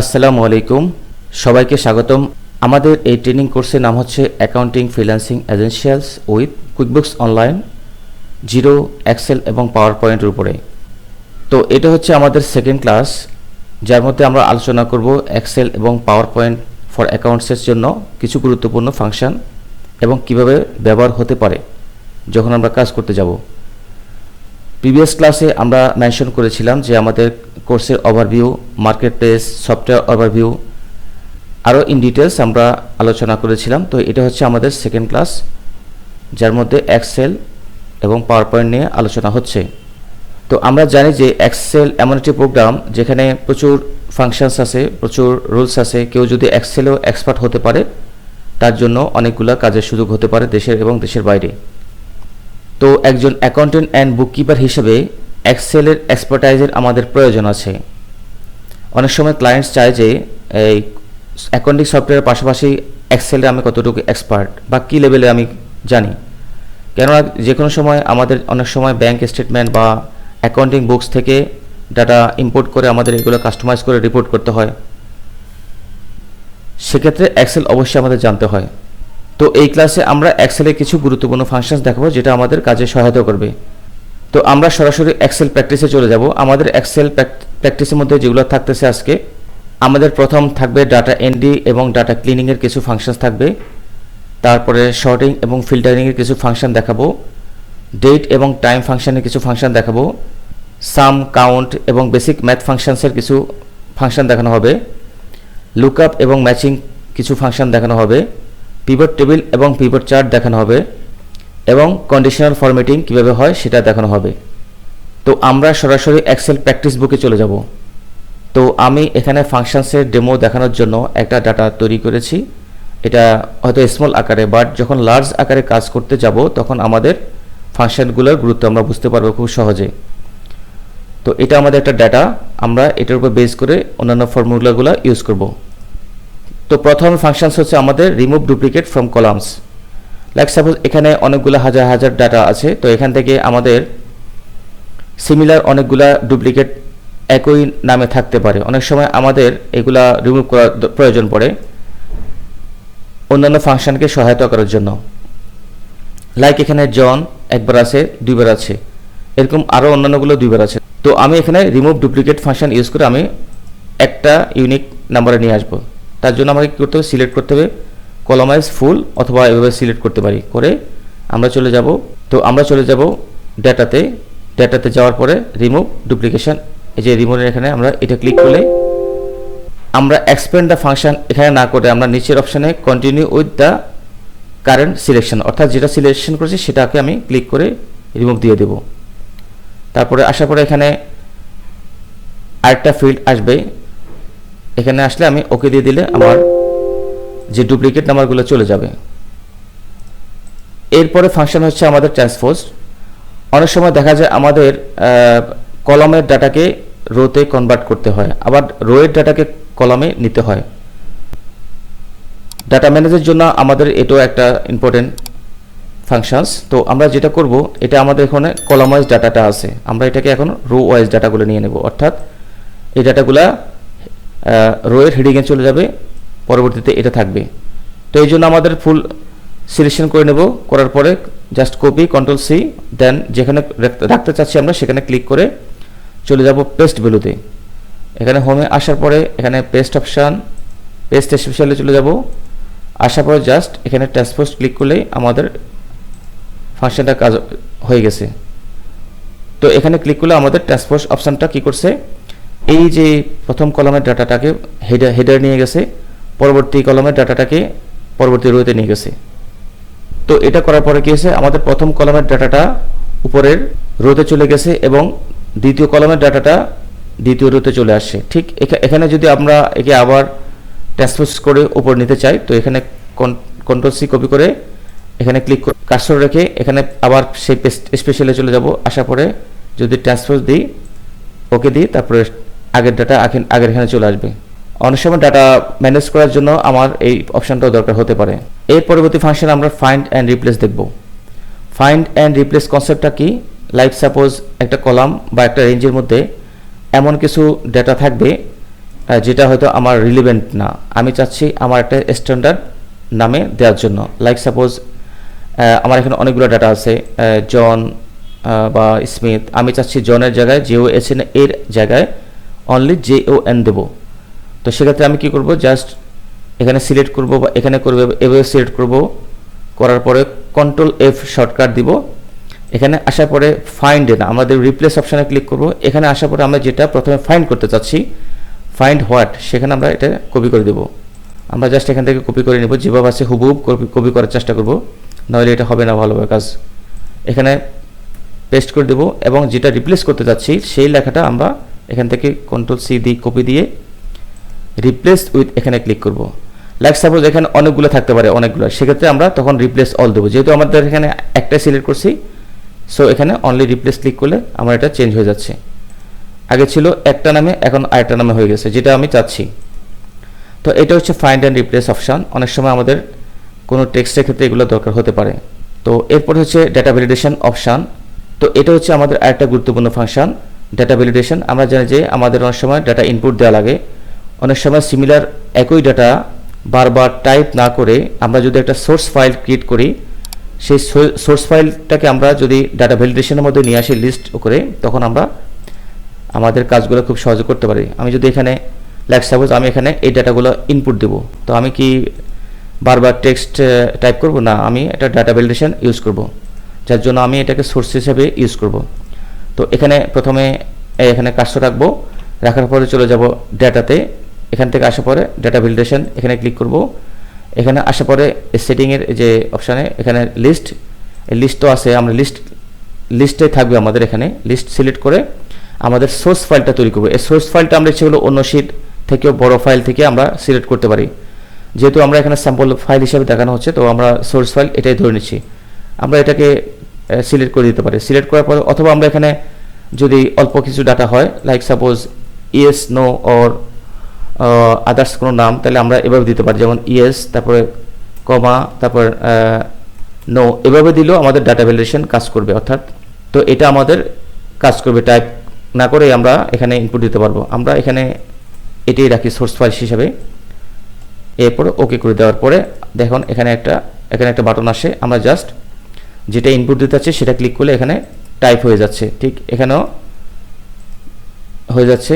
আসসালামু আলাইকুম। সবাইকে স্বাগতম। আমাদের এই ট্রেনিং কোর্সের নাম হচ্ছে accounting freelancing essentials with QuickBooks online zero excel এবং পাওয়ার পয়েন্টের উপরে। তো এটা হচ্ছে আমাদের সেকেন্ড ক্লাস যার মধ্যে আমরা আলোচনা করব এক্সেল এবং পাওয়ার পয়েন্ট ফর অ্যাকাউন্টসের জন্য কিছু গুরুত্বপূর্ণ ফাংশন এবং কীভাবে ব্যবহার হতে পারে, যখন আমরা কাজ করতে যাব। প্রিভিয়াস ক্লাসে আমরা মেনশন করেছিলাম যে আমাদের কোর্সের overview market place software overview আরও ইন ডিটেলস আমরা আলোচনা করেছিলাম। তো এটা হচ্ছে আমাদের সেকেন্ড ক্লাস যার মধ্যে এক্সেল এবং পাওয়ার পয়েন্ট নিয়ে আলোচনা হচ্ছে। তো আমরা জানি যে এক্সেল এমন একটি প্রোগ্রাম যেখানে প্রচুর ফাংশনস আছে, প্রচুর রুলস আছে। কেউ যদি এক্সেলেও এক্সপার্ট হতে পারে, তার জন্য অনেকগুলো কাজের সুযোগ হতে পারে দেশের এবং দেশের বাইরে। তো একজন অ্যাকাউন্টেন্ট অ্যান্ড বুককিপার হিসেবে এক্সেলের এক্সপার্টাইজের আমাদের প্রয়োজন আছে। অনেক সময় ক্লায়েন্টস চায় যে, এই অ্যাকাউন্টিং সফটওয়্যারের পাশাপাশি এক্সেলে আমি কতটুকু এক্সপার্ট বা কী লেভেলে আমি জানি। কেননা যে কোনো সময় আমাদের অনেক সময় ব্যাংক স্টেটমেন্ট বা অ্যাকাউন্টিং বুকস থেকে ডাটা ইম্পোর্ট করে আমাদের এগুলো কাস্টমাইজ করে রিপোর্ট করতে হয়। সেক্ষেত্রে এক্সেল অবশ্যই আমাদের জানতে হয়। তো এই ক্লাসে আমরা এক্সেলের কিছু গুরুত্বপূর্ণ ফাংশনস দেখাবো, যেটা আমাদের কাজে সহায়তা করবে। তো আমরা সরাসরি এক্সেল প্র্যাকটিসে চলে যাব। আমাদের এক্সেল প্র্যাকটিসের মধ্যে যেগুলো থাকতেছে আজকে, আমাদের প্রথম থাকবে ডাটা এনডি এবং ডাটা ক্লিনিংয়ের কিছু ফাংশনস থাকবে। তারপরে শর্টিং এবং ফিল্টারিংয়ের কিছু ফাংশন দেখাবো। ডেট এবং টাইম ফাংশনের কিছু ফাংশন দেখাবো। সাম কাউন্ট এবং বেসিক ম্যাথ ফাংশনসের কিছু ফাংশন দেখানো হবে। লুকআপ এবং ম্যাচিং কিছু ফাংশন দেখানো হবে। পিভট টেবিল এবং পিভট চার্ট দেখানো হবে এবং কন্ডিশনাল ফরম্যাটিং কীভাবে হয় সেটা দেখানো হবে। তো আমরা সরাসরি এক্সেল প্র্যাকটিস বুকে চলে যাব। তো আমি এখানে ফাংশনসের ডেমো দেখানোর জন্য একটা ডাটা তৈরি করেছি। এটা হয়তো স্মল আকারে বাট যখন লার্জ আকারে কাজ করতে যাব, তখন আমাদের ফাংশনগুলোর গুরুত্ব আমরা বুঝতে পারব খুব সহজে। তো এটা আমাদের একটা ডাটা আমরা এটার উপর বেস করে অন্যান্য ফর্মুলাগুলো ইউজ করব। তো প্রথম ফাংশনস হচ্ছে আমাদের remove duplicate from columns like suppose এখানে অনেকগুলো হাজার হাজার ডাটা আছে, তো এখান থেকে আমাদের সিমিলার অনেকগুলা ডুপ্লিকেট একই নামে থাকতে পারে। অনেক সময় আমাদের এগুলা রিমুভ করার প্রয়োজন পড়ে অন্যান্য ফাংশনকে সহায়তা করার জন্য। লাইক এখানে জন একবার আছে, দুইবার আছে। এরকম আরও অন্যান্যগুলো দুইবার আছে। তো আমি এখানে রিমুভ ডুপ্লিকেট ফাংশন ইউজ করে আমি একটা ইউনিক নাম্বারে নিয়ে আসব। তার জন্য আমাকে কী করতে হবে? সিলেক্ট করতে হবে। কলমাইজ ফুল অথবা এভাবে সিলেক্ট করতে পারি। করে আমরা চলে যাব। তো আমরা চলে যাব ডেটাতে। ডেটাতে যাওয়ার পরে রিমুভ ডুপ্লিকেশন এই যে রিমুভের এখানে আমরা এটা ক্লিক করলে আমরা এক্সপেন্ড দ্য ফাংশন এখানে না করে আমরা নিচের অপশানে continue with the current selection অর্থাৎ যেটা সিলেকশন করেছি সেটাকে আমি ক্লিক করে রিমুভ দিয়ে দেব। তারপরে আসার পরে এখানে আরেকটা ফিল্ড আসবে। এখানে আসলে আমি ওকে দিয়ে দিলে আমার যে ডুপ্লিকেট নাম্বারগুলো চলে যাবে। এরপরে ফাংশন হচ্ছে আমাদের ট্রান্সপোজ অনেক সময় দেখা যায় আমাদের কলমের ডাটাকে রোতে কনভার্ট করতে হয়, আবার রোয়ের ডাটাকে কলমে নিতে হয়। ডাটা ম্যানেজের জন্য আমাদের এটাও একটা ইম্পর্টেন্ট ফাংশনস তো আমরা যেটা করব, এটা আমাদের এখানে কলম ওয়াইজ ডাটাটা আছে। আমরা এটাকে এখন রো ওয়াইজ ডাটাগুলো নিয়ে নেব। অর্থাৎ এই ডাটাগুলা রোয়ের হেডিংয়ে চলে যাবে, পরবর্তীতে এটা থাকবে। তো এই জন্য আমাদের ফুল সিলেকশন করে নেব, করার পরে just copy control C then যেখানে রাখতে- চাচ্ছি আমরা সেখানে ক্লিক করে চলে যাব পেস্ট ভ্যালুতে। এখানে হোমে আসার পরে এখানে পেস্ট অপশান পেস্ট স্পেশালে চলে যাব। আসার পরে জাস্ট এখানে ট্যাসপোস্ট ক্লিক করলেই আমাদের ফাংশনটা কাজ হয়ে গেছে। তো এখানে ক্লিক করলে আমাদের ট্রান্সপোর্ট অপশানটা কি করছে? এই যে প্রথম কলমের ডাটাটাকে হেডার হেডার নিয়ে গেছে, পরবর্তী কলমের ডাটাটাকে পরবর্তী রোতে নিয়ে গেছে। তো এটা করার পরে কী হয়েছে? আমাদের প্রথম কলমের ডাটাটা উপরের রোতে চলে গেছে এবং দ্বিতীয় কলমের ডাটাটা দ্বিতীয় রোতে চলে আসছে। ঠিক এখানে যদি আমরা একে আবার ট্রান্সপোজ করে উপর নিতে চাই, তো এখানে কন্ট্রোল সি কপি করে এখানে ক্লিক করে কার্সর রেখে এখানে আবার সেই স্পেশালে চলে যাব। আসার পরে যদি ট্রান্সপোজ দিই ওকে দিই, তারপরে আগের ডাটা আগের এখানে চলে আসবে। অনেক সময় ডাটা ম্যানেজ করার জন্য আমার এই অপশনটাও দরকার হতে পারে। এর পরবর্তী ফাংশন আমরা ফাইন্ড অ্যান্ড রিপ্লেস দেখব। ফাইন্ড অ্যান্ড রিপ্লেস কনসেপ্টটা কি? লাইক সাপোজ একটা কলাম বা একটা রেঞ্জের মধ্যে এমন কিছু ডেটা থাকবে যেটা হয়তো আমার রিলিভেন্ট না। আমি চাচ্ছি আমার একটা স্ট্যান্ডার্ড নামে দেওয়ার জন্য। লাইক সাপোজ আমার এখানে অনেকগুলো ডাটা আছে জন বা স্মিথ আমি চাচ্ছি জনের জায়গায় জে ও এস এর জায়গায় অনলি জে ও এন দেবো। তো সেক্ষেত্রে আমি কি করব? জাস্ট এখানে সিলেক্ট করব বা এখানে করব, এভাবে সিলেক্ট করব। করার পরে কন্ট্রোল এফ শর্টকাট দিব। এখানে আসার পরে ফাইন্ড না, আমাদের রিপ্লেস অপশানে ক্লিক করব। এখানে আসার পরে আমরা যেটা প্রথমে ফাইন্ড করতে চাচ্ছি ফাইন্ড হোয়াট সেখানে আমরা এটা কপি করে দেব। আমরা জাস্ট এখান থেকে কপি করে নেব, যেভাবে আছে হুবহুব কপি করার চেষ্টা করব। নাহলে এটা হবে না ভালোভাবে কাজ। এখানে পেস্ট করে দেব এবং যেটা রিপ্লেস করতে চাচ্ছি, সেই লেখাটা আমরা এখান থেকে কন্ট্রোল সি দিয়ে কপি দিয়ে রিপ্লেস উইথ এখানে ক্লিক করব। লাইক সাপোজ এখানে অনেকগুলো থাকতে পারে, অনেকগুলো। সেক্ষেত্রে আমরা তখন রিপ্লেস অল দেবো। যেহেতু আমাদের এখানে একটাই সিলেক্ট করছি সো এখানে অনলি রিপ্লেস ক্লিক করলে আমার এটা চেঞ্জ হয়ে যাচ্ছে। আগে ছিল একটা নামে, এখন আরেকটা নামে হয়ে গেছে, যেটা আমি চাচ্ছি। তো এটা হচ্ছে ফাইন্ড অ্যান্ড রিপ্লেস অপশান অনেক সময় আমাদের কোনো টেক্সটের ক্ষেত্রে এগুলো দরকার হতে পারে। তো এরপর হচ্ছে ডেটা ভ্যালিডেশন অপশান তো এটা হচ্ছে আমাদের আরেকটা গুরুত্বপূর্ণ ফাংশন ডেটা ভ্যালিডেশন আমরা জানি যে আমাদের অনেক সময় ডাটা ইনপুট দেওয়া লাগে। অনেক সময় সিমিলার একই ডাটা বারবার টাইপ না করে আমরা যদি একটা সোর্স ফাইল ক্রিয়েট করি, সেই সোর্স ফাইলটাকে আমরা যদি ডাটা ভ্যালিডেশনের মধ্যে নিয়ে আসি লিস্ট করে, তখন আমরা আমাদের কাজগুলো খুব সহজে করতে পারি। আমি যদি এখানে লাইক সাপোজ আমি এখানে এই ডাটাগুলো ইনপুট দেব, তো আমি কি বারবার টেক্সট টাইপ করব? না, আমি একটা ডাটা ভ্যালিডেশন ইউজ করব, যার জন্য আমি এটাকে সোর্স হিসেবে ইউজ করব। তো এখানে প্রথমে এখানে কাজটা রাখব। রাখার পরে চলে যাব ডেটাতে। এখান থেকে আসার পরে ডেটা ভ্যালিডেশন এখানে ক্লিক করব। এখানে আসার পরে সেটিংয়ের যে অপশানে এখানে লিস্ট লিস্ট তো আছে, আমরা লিস্ট লিস্টে থাকবে আমাদের এখানে। লিস্ট সিলেক্ট করে আমাদের সোর্স ফাইলটা তৈরি করব। এই সোর্স ফাইলটা আমরা সেগুলো অন্য শিট থেকেও, বড় ফাইল থেকে আমরা সিলেক্ট করতে পারি। যেহেতু আমরা এখানে স্যাম্পল ফাইল হিসেবে দেখানো হচ্ছে, তো আমরা সোর্স ফাইল এটাই ধরে নিচ্ছি। আমরা এটাকে সিলেক্ট করে দিতে পারি। সিলেক্ট করার পর অথবা আমরা এখানে যদি অল্প কিছু ডাটা হয় like suppose yes no or others কোনো নাম, তাহলে আমরা এভাবে দিতে পারি। যেমন ইয়েস তারপরে কমা তারপর নো এভাবে দিলেও আমাদের ডাটা ভ্যালিডেশন কাজ করবে, অর্থাৎ তো এটা আমাদের কাজ করবে। টাইপ না করে আমরা এখানে ইনপুট দিতে পারব। আমরা এখানে এটাই রাখি সোর্স ফাইল হিসাবে। এরপর ওকে করে দেওয়ার পরে দেখুন, এখানে একটা এখানে একটা বাটন আসে। আমরা জাস্ট যেটা ইনপুট দিতে চাচ্ছি সেটা ক্লিক করলে এখানে টাইপ হয়ে যাচ্ছে। ঠিক এখানেও হয়ে যাচ্ছে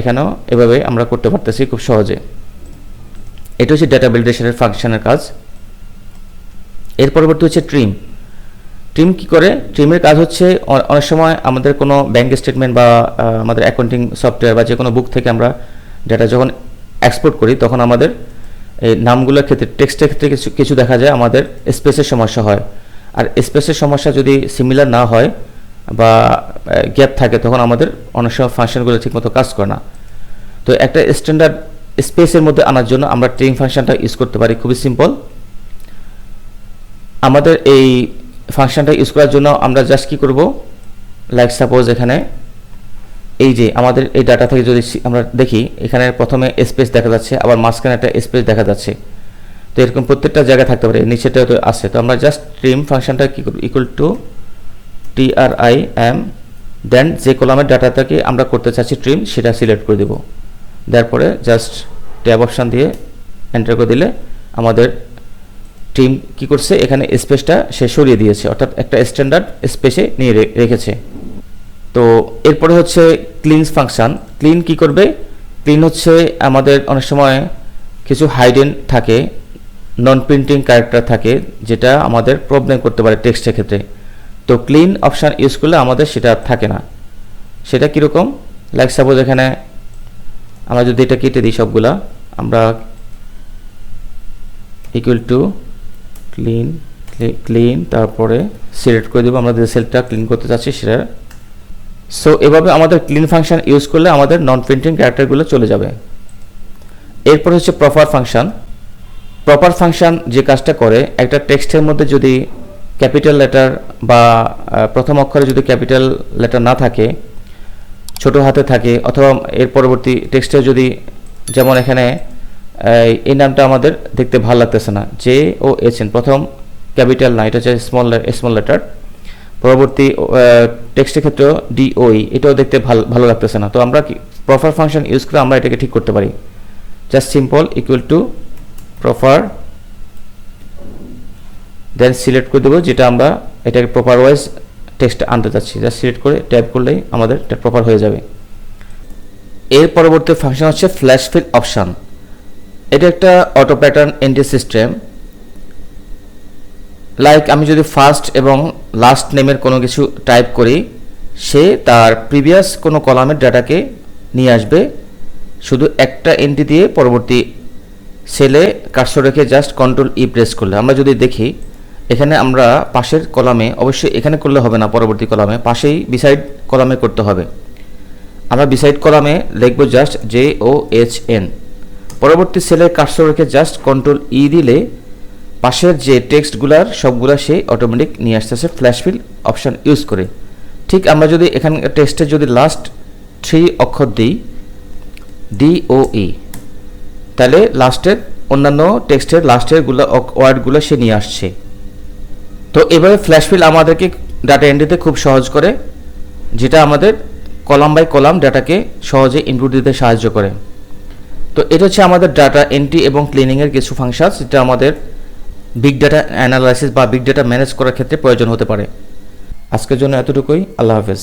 এখানেও এভাবে আমরা করতে পারতেছি খুব সহজে। এটা হচ্ছে ডেটা ভ্যালিডেশনের ফাংশনের কাজ। এর পরবর্তী হচ্ছে ট্রিম ট্রিম কি করে? ট্রিমের কাজ হচ্ছে অনেক সময় আমাদের কোনো ব্যাংক স্টেটমেন্ট বা আমাদের অ্যাকাউন্টিং সফটওয়্যার বা যে কোনো বুক থেকে আমরা ডেটা যখন এক্সপোর্ট করি, তখন আমাদের এই নামগুলোর ক্ষেত্রে টেক্সটের ক্ষেত্রে কিছু কিছু দেখা যায়, আমাদের স্পেসের সমস্যা হয়। আর স্পেসের সমস্যা যদি সিমিলার না হয় বা গ্যাপ থাকে, তখন আমাদের অনেক সময় ফাংশনগুলো ঠিকমতো কাজ করে না। তো একটা স্ট্যান্ডার্ড স্পেসের মধ্যে আনার জন্য আমরা ট্রিম ফাংশনটা ইউজ করতে পারি, খুবই সিম্পল আমাদের এই ফাংশনটা ইউজ করার জন্য আমরা জাস্ট কী করব? লাইক সাপোজ এখানে এই যে আমাদের এই ডাটা থেকে যদি আমরা দেখি, এখানে প্রথমে স্পেস দেখা যাচ্ছে, আবার মাঝখানে একটা স্পেস দেখা যাচ্ছে। তো এরকম প্রত্যেকটা জায়গায় থাকতে পারে নিচেটাও তো আছে। তো আমরা জাস্ট ট্রিম ফাংশনটা কী করব? Equal to T R I M then যে কলামের ডাটাটাকে আমরা করতে চাচ্ছি ট্রিম সেটা সিলেক্ট করে দেবো। দেওয়ার পরে জাস্ট ট্যাব অপশান দিয়ে এন্টার করে দিলে আমাদের টিম কি করছে? এখানে স্পেসটা সে সরিয়ে দিয়েছে, অর্থাৎ একটা স্ট্যান্ডার্ড স্পেসে নিয়ে রেখেছে। তো এরপরে হচ্ছে ক্লিনস ফাংশন ক্লিন কি করবে? ক্লিন হচ্ছে আমাদের অনেক সময় কিছু হাইডেন থাকে নন প্রিন্টিং ক্যারেক্টার থাকে, যেটা আমাদের প্রবলেম করতে পারে টেক্সটের ক্ষেত্রে। তো ক্লিন অপশান ইউজ করলে আমাদের সেটা থাকে না। সেটা কীরকম? লাইক সাপোজ এখানে আমরা যদি এটা কেটে দিই সবগুলা, আমরা ইকুয়াল টু ক্লিন ক্লিন তারপরে সিলেক্ট করে দেবো। আমরা যে সেলটা ক্লিন করতে চাচ্ছি সেটা। সো এভাবে আমাদের ক্লিন ফাংশন ইউজ করলে আমাদের নন প্রিন্টিং ক্যারেক্টারগুলো চলে যাবে। এরপর হচ্ছে প্রপার ফাংশন প্রপার ফাংশন যে কাজটা করে, একটা টেক্সটের মধ্যে যদি ক্যাপিটাল লেটার বা প্রথম অক্ষরে যদি ক্যাপিটাল লেটার না থাকে, ছোট হাতে থাকে, অথবা এর পরবর্তী টেক্সটে যদি, যেমন এখানে, এই নামটা আমাদের দেখতে ভালো লাগতেছে না জে ও এন প্রথম ক্যাপিটাল না, এটা হচ্ছে স্মল স্মল লেটার পরবর্তী টেক্সটের ক্ষেত্রেও ডিওই এটাও দেখতে ভালো ভালো লাগতেছে না, তো আমরা কি প্রপার ফাংশন ইউজ করে আমরা এটাকে ঠিক করতে পারি just simple equal to proper then select করে দেবো যেটা আমরা এটাকে প্রপার ওয়াইজ টেক্সট আনতে চাচ্ছি। জাস্ট সিলেক্ট করে ট্যাপ করলেই আমাদের এটা প্রপার হয়ে যাবে। এর পরবর্তী ফাংশন হচ্ছে ফ্ল্যাশ ফিল অপশান এটা একটা auto pattern entry system like আমি যদি ফার্স্ট এবং লাস্ট নেমের কোনো কিছু টাইপ করি, সে তার প্রিভিয়াস কোনো কলামের ডাটাকে নিয়ে আসবে। শুধু একটা এন্ট্রি দিয়ে পরবর্তী সেলে কার্সর রেখে জাস্ট কন্ট্রোল ই প্রেস করলে। আমরা যদি দেখি, এখানে আমরা পাশের কলামে, অবশ্যই এখানে করলে হবে না পরবর্তী কলামে, পাশেই বিসাইড কলামে করতে হবে। আমরা বিসাইড কলামে লিখব just J O H N পরবর্তী সেলের কার্সর রেখে জাস্ট কন্ট্রোল ই দিলে, পাশের যে টেক্সটগুলার সবগুলা সে অটোমেটিক নিয়ে আসতেছে ফ্ল্যাশ ফিল অপশান ইউজ করে। ঠিক আমরা যদি এখানে টেক্সটে যদি লাস্ট থ্রি অক্ষর দিই ডি ও ই তাহলে লাস্টের অন্যান্য টেক্সটের লাস্টেরগুলো ওয়ার্ডগুলো সে নিয়ে আসছে। তো এভাবে ফ্ল্যাশ ফিল আমাদেরকে ডাটা এন্ট্রিতে খুব সহজ করে, যেটা আমাদের কলাম বাই কলাম ডাটাকে সহজে ইনপুট দিতে সাহায্য করে। তো এটা হচ্ছে আমাদের ডাটা এন্ট্রি এবং ক্লিনিংয়ের কিছু ফাংশনস যেটা আমাদের বিগ ডাটা অ্যানালাইসিস বা বিগ ডাটা ম্যানেজ করার ক্ষেত্রে প্রয়োজন হতে পারে। আজকের জন্য এতটুকুই, আল্লাহ হাফেজ।